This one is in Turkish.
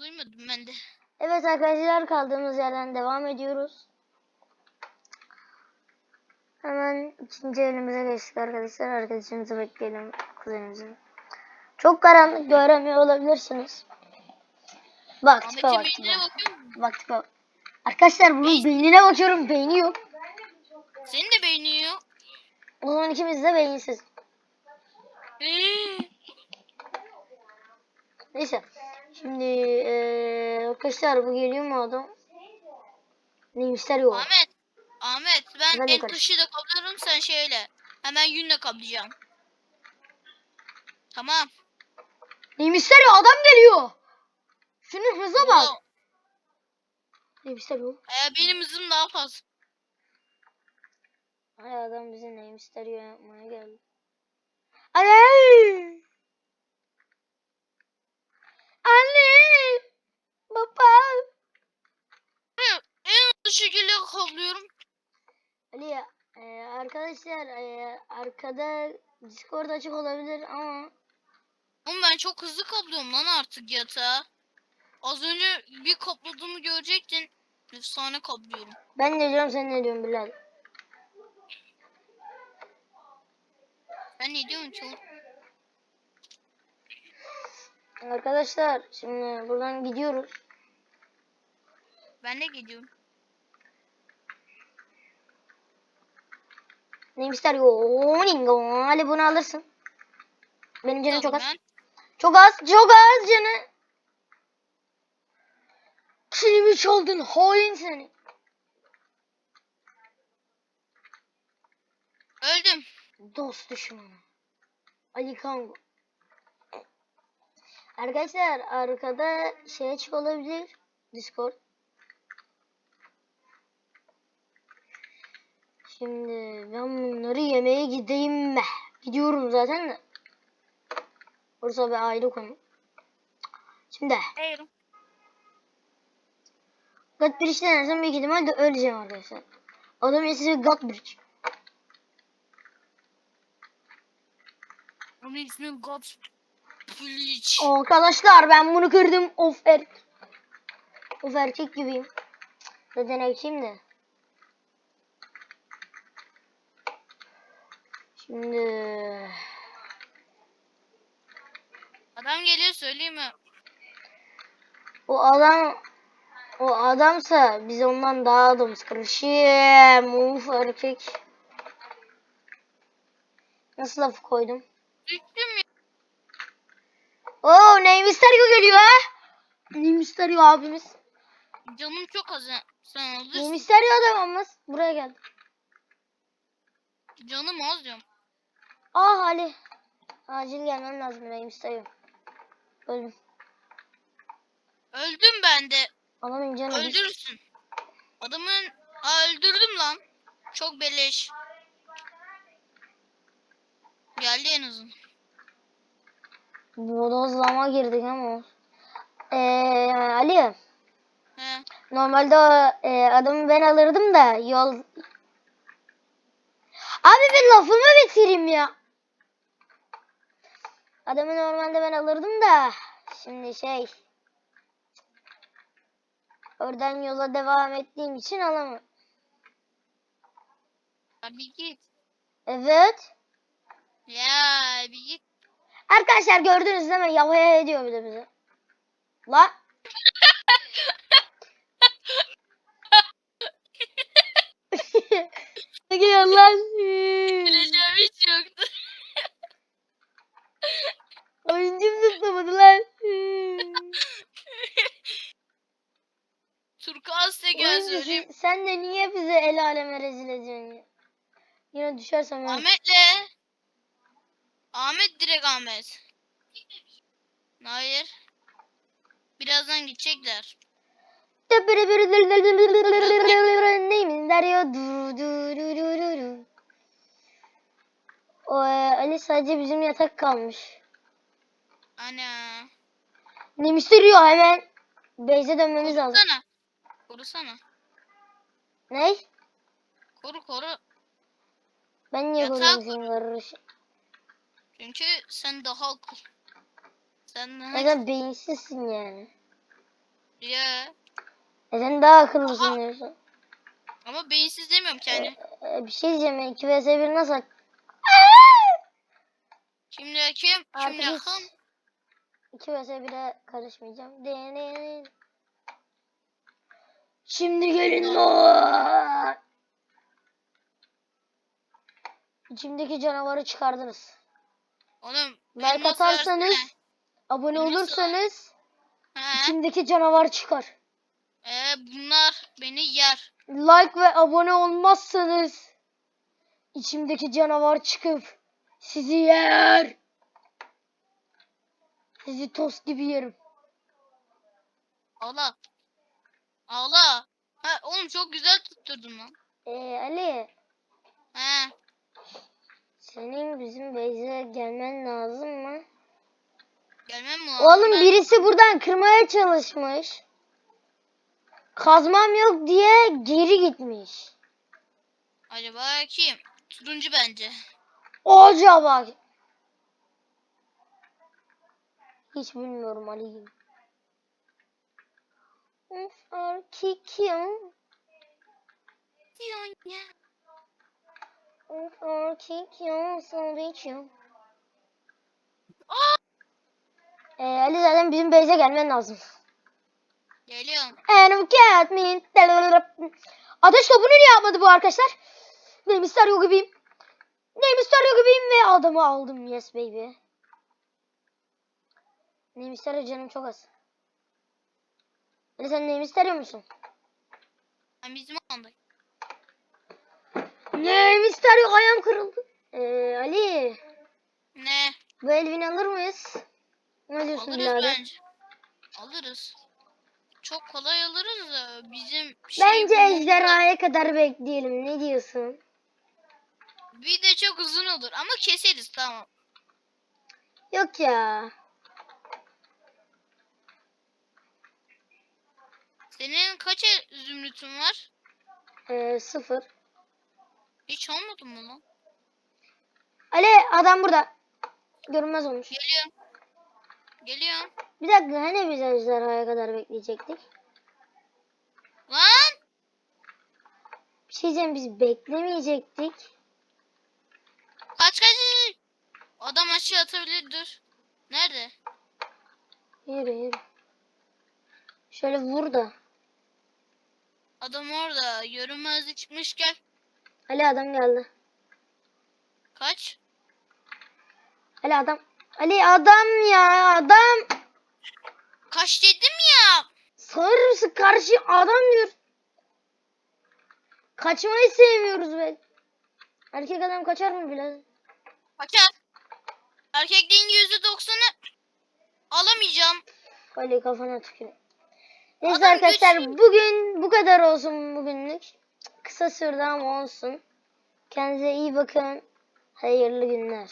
Duymadım ben de. Evet arkadaşlar kaldığımız yerden devam ediyoruz. Hemen ikinci elimize geçtik arkadaşlar. Arkadaşımızı bekleyelim kuzenimizi. Çok karanlık göremiyor olabilirsiniz. Bak tipe Ahmet'in bak tipe beynine bak. tipe bak. Arkadaşlar bunun beynine bakıyorum beyni yok. Senin de beyni yok. O zaman ikimiz de beyinsiz. Ee, Neyse. Şimdi eee arkadaşlar bu geliyor mu adam? Neymişler yok. Ahmet. Ahmet ben Ben karış- taşı da kaplıyorum sen şeyle. Hemen yünle kaplayacaksın. Tamam. Neymişler ya adam geliyor. Şunun hıza bak. Oo, Neymişler yok. e, benim hızım daha fazla. Ay adam bize neymişler ya yapmaya geldi. Anne! Anne! Baba! Hızlı şekilde kaplıyorum. Ali e, arkadaşlar e, arkada Discord açık olabilir ama Oğlum ben çok hızlı kaplıyorum lan artık yatağı. Az önce bir kapladığımı görecektin. Efsane kaplıyorum. ben ne diyorum sen ne diyorsun Bilal? Ben ne diyorum çok? Arkadaşlar şimdi buradan gidiyoruz. Ben de gidiyorum. Neymişler yo Ali bunu alırsın. Benim canım çok az. Ben Çok az, çok az canı. Kilimi çaldın hain seni. öldüm. Dost düşmanı. Ali Kango. Arkadaşlar arkada şey açık olabilir. Discord. Şimdi ben bunları yemeye gideyim mi? Gidiyorum zaten de. Burası bir ayrı konu. Şimdi Hayır. Godbridge denersem büyük ihtimalle öleceğim arkadaşlar. Adamın ismi Godbridge. Onun ismi God Bleach. Arkadaşlar ben bunu kırdım. Of er. Of erkek gibiyim. Zaten erkeğim de. Şimdi Adam geliyor söyleyeyim mi? o adam o adamsa biz ondan daha adamız karışım. Of erkek. Nasıl laf koydum? Düştüm. Oo Ney Mysterio geliyor ha? Ney Mysterio abimiz. Canım çok az. Sen alırsın. Mysterio adamımız. Buraya geldi. Canım az diyorum. Ah Ali. Acil gelmem lazım Ney Mysterio. Öldüm. Öldüm ben de. Adamın canı bir- Öldürürsün. Adamın Aa, öldürdüm lan. Çok beleş. Geldi en azından. Bodozlama girdik ama. Eee Ali. He. Normalde o, e, adamı ben alırdım da yol... Abi bir lafımı bitireyim ya. Adamı normalde ben alırdım da şimdi şey oradan yola devam ettiğim için alamam. Abi git. Evet. Ya bir git. Arkadaşlar gördünüz değil mi? Yavaya ediyor bir de bize. La. Ne geliyor lan? Bileceğim hiç yoktu. Oyuncum zıplamadı lan. Turkuaz tekrar Oyuncu söyleyeyim. sen- de niye bize el aleme rezil ediyorsun? Yine düşersem ben. Ahmet direkt Ahmet. Hayır. Birazdan gidecekler. O e, Ali sadece bizim yatak kalmış. Ana. Neymiş duruyor hemen. Beyze dönmemiz lazım. Korusana. Korusana. Ne? Koru koru. Ben niye Yatağı koruyorum senin kardeş? Çünkü sen daha akıl. Sen daha... Neden beyinsizsin yani? Ya. E sen daha akıllısın diyorsun. Ama beyinsiz demiyorum kendi. E, bir şey diyeceğim. 2 vs 1 nasıl? Şimdi kim? Şimdi yakın. 2 vs 1'e karışmayacağım. Deneyin. Şimdi gelin lan. İçimdeki canavarı çıkardınız. Oğlum. Like atarsanız, abone Elmas olursanız He. içimdeki canavar çıkar. Ee, bunlar beni yer. Like ve abone olmazsanız içimdeki canavar çıkıp sizi yer. Sizi tost gibi yerim. Ağla. Ağla. Ha, oğlum çok güzel tutturdun lan. Ee, Ali He. Senin bizim Beyze gelmen lazım mı? Gelmem mi? Oğlum Ben- birisi buradan kırmaya çalışmış. Kazmam yok diye geri gitmiş. Acaba kim? Turuncu bence. Acaba. Hiç bilmiyorum Ali. Of erkek ya. Diyorsun ya. Erkek ya. Sana içiyorum. Ee, Ali zaten bizim Beyze gelmen lazım. Geliyorum. At me. Ateş topunu niye yapmadı bu arkadaşlar? Ne Mysterio gibiyim. Ne Mysterio gibiyim ve adamı aldım. Yes baby. Ne Mysterio canım çok az. Ali sen ne Mysterio musun? Ben bizim andayım. Ne Mysterio ayağım kırıldı. Ee, Ali Ne? bu Elvin alır mıyız? Ne diyorsun Alırız bence. Alırız. Çok kolay alırız da bizim şey Bence ejderhaya kadar bekleyelim. Ne diyorsun? Bir de çok uzun olur ama keseriz tamam. Yok ya. Senin kaç el- zümrütün var? Ee, sıfır. Hiç olmadı mı lan? Ali adam burada. Görünmez olmuş. Geliyorum. Geliyorum. Bir dakika hani biz ejderhaya kadar bekleyecektik? Lan! Bir şey diyeceğim biz beklemeyecektik. Kaç kaç. Adam aşağı atabilir dur. Nerede? Yürü yürü. Şöyle vur da. Adam orada. Görünmezlik çıkmış gel. Ali adam geldi. Kaç? Ali adam. Ali adam ya adam. Kaç dedim ya. Sarısı karşı adam diyor. Kaçmayı sevmiyoruz be. Erkek adam kaçar mı biraz? Kaçar. Erkekliğin yüzde doksanı alamayacağım. Ali kafana tükür. Neyse Adam arkadaşlar güçlü. bugün bu kadar olsun bugünlük. Kısa sürdü ama olsun. Kendinize iyi bakın. Hayırlı günler.